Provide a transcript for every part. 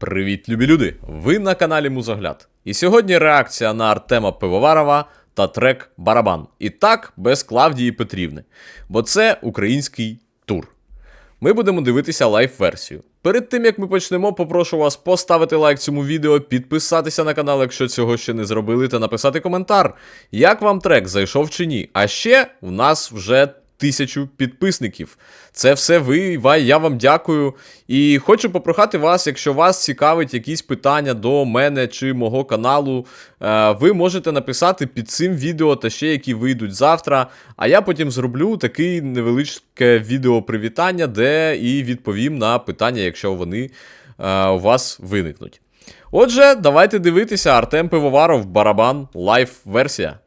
Привіт, любі люди! Ви на каналі Музогляд. І сьогодні реакція на Артема Пивоварова та трек Барабан. І так, без Клавдії Петрівни. Бо це український тур. Ми будемо дивитися лайв-версію. Перед тим як ми почнемо, попрошу вас поставити лайк цьому відео, підписатися на канал, якщо цього ще не зробили, та написати коментар, як вам трек зайшов чи ні. А ще в нас вже тисячу підписників. Це все ви, я вам дякую. І хочу попрохати вас, якщо вас цікавить якісь питання до мене чи мого каналу, е, ви можете написати під цим відео та ще які вийдуть завтра. А я потім зроблю такий невеличке відео привітання, де і відповім на питання, якщо вони е, у вас виникнуть. Отже, давайте дивитися Артем Пивоваров, барабан, лайв версія.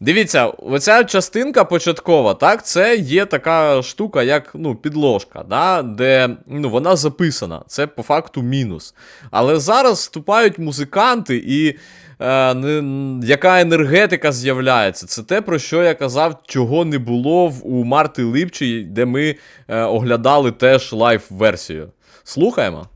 Дивіться, оця частинка початкова, так, це є така штука, як ну, підложка, да, де ну, вона записана. Це по факту мінус. Але зараз вступають музиканти і. Е, не, яка енергетика з'являється? Це те, про що я казав, чого не було в, у Марти Липчій, де ми е, оглядали теж лайв-версію. Слухаємо.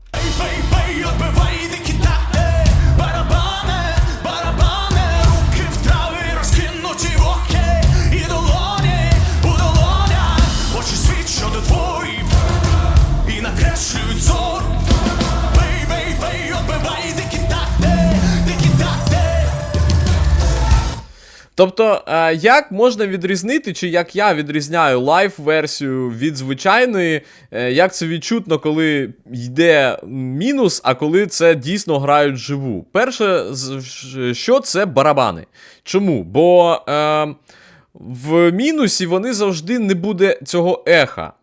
Тобто, е, як можна відрізнити, чи як я відрізняю лайв-версію від звичайної, е, як це відчутно, коли йде мінус, а коли це дійсно грають живу? Перше, що це барабани? Чому? Бо. Е, в мінусі вони завжди не буде цього еха.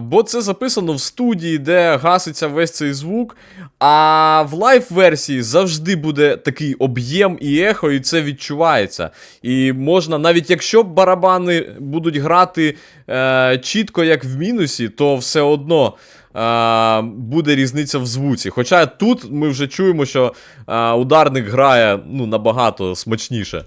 Бо це записано в студії, де гаситься весь цей звук. А в лайв-версії завжди буде такий об'єм і ехо, і це відчувається. І можна, навіть якщо барабани будуть грати е, чітко, як в мінусі, то все одно. е, буде різниця в звуці. Хоча тут ми вже чуємо, що е, ударник грає ну, набагато смачніше.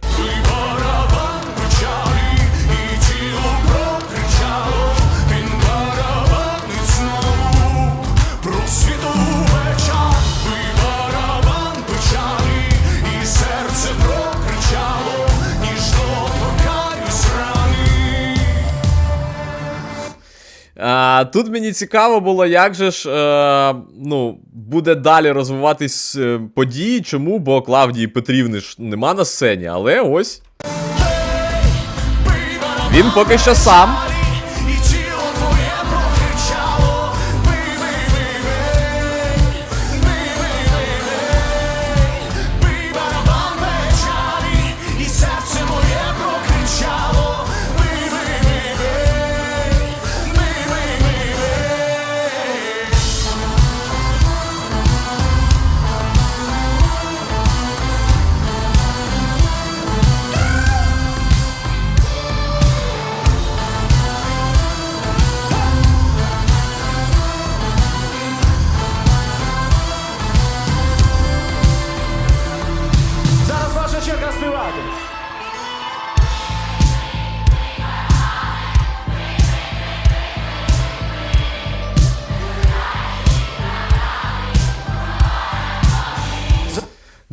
А, тут мені цікаво було, як же ж е, ну, буде далі розвиватись е, події. Чому? Бо Клавдії Петрівни ж нема на сцені, але ось він поки що сам.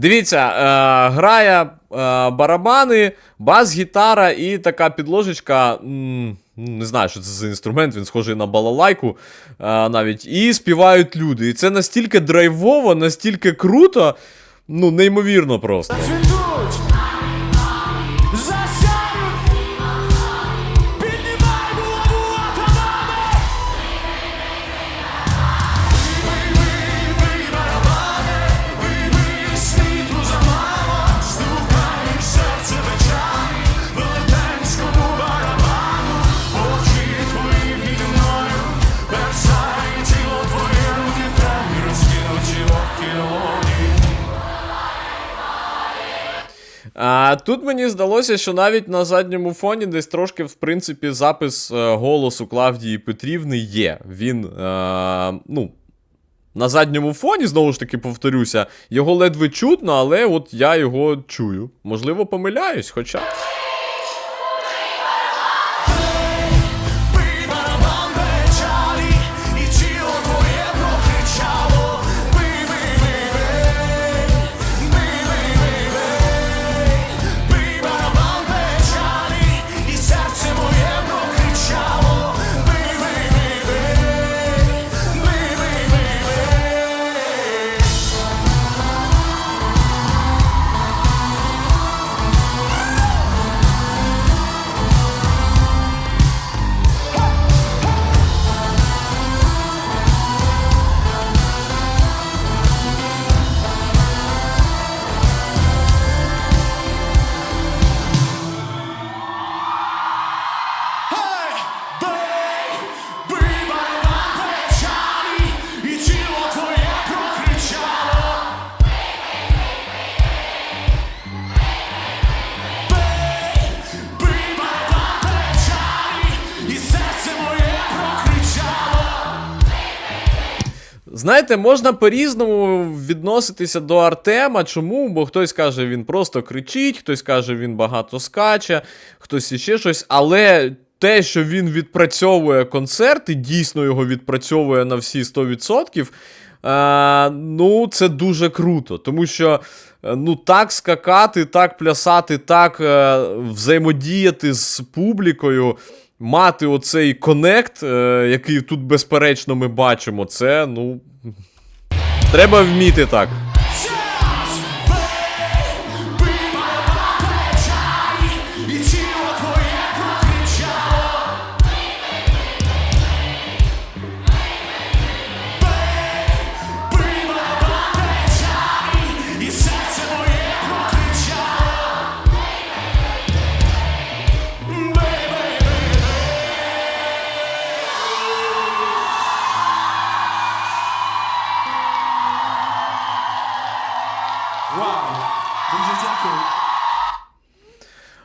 Дивіться, е, грає е, барабани, бас-гітара і така підложечка. м, Не знаю, що це за інструмент, він схожий на балалайку е, навіть. І співають люди. І це настільки драйвово, настільки круто, ну, неймовірно просто. А, тут мені здалося, що навіть на задньому фоні десь трошки, в принципі, запис е, голосу Клавдії Петрівни є. Він, е, ну, На задньому фоні, знову ж таки, повторюся, його ледве чутно, але от я його чую. Можливо, помиляюсь, хоча. Знаєте, можна по-різному відноситися до Артема. Чому? Бо хтось каже, він просто кричить, хтось каже, він багато скаче, хтось іще щось. Але те, що він відпрацьовує концерти, дійсно його відпрацьовує на всі 100%, е, ну, це дуже круто. Тому що. е, Ну, так скакати, так плясати, так е, взаємодіяти з публікою, мати оцей конект, е, який тут безперечно ми бачимо, це, ну. Треба вміти так.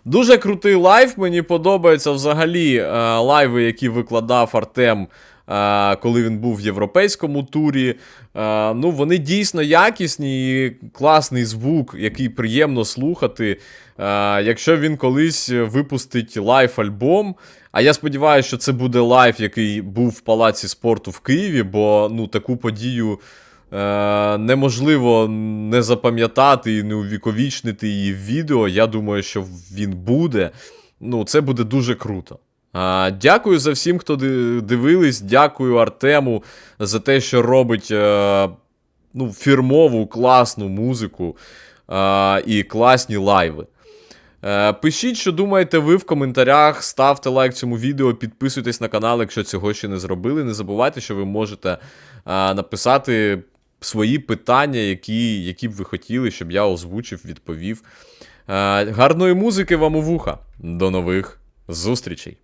Дуже крутий лайв. Мені подобаються взагалі е, лайви, які викладав Артем, е, коли він був в європейському турі. Е, ну, вони дійсно якісні і класний звук, який приємно слухати. Якщо він колись випустить лайв-альбом. А я сподіваюся, що це буде лайв, який був в палаці спорту в Києві, бо ну, таку подію. Е, неможливо не запам'ятати і не увіковічнити її в відео. Я думаю, що він буде. Ну, це буде дуже круто. Дякую за всім, хто дивились. Дякую Артему за те, що робить е, ну, фірмову класну музику е, і класні лайви. Пишіть, що думаєте ви в коментарях, ставте лайк цьому відео, підписуйтесь на канал, якщо цього ще не зробили. Не забувайте, що ви можете написати свої питання, які, які б ви хотіли, щоб я озвучив, відповів. Е, Гарної музики вам у вуха. До нових зустрічей!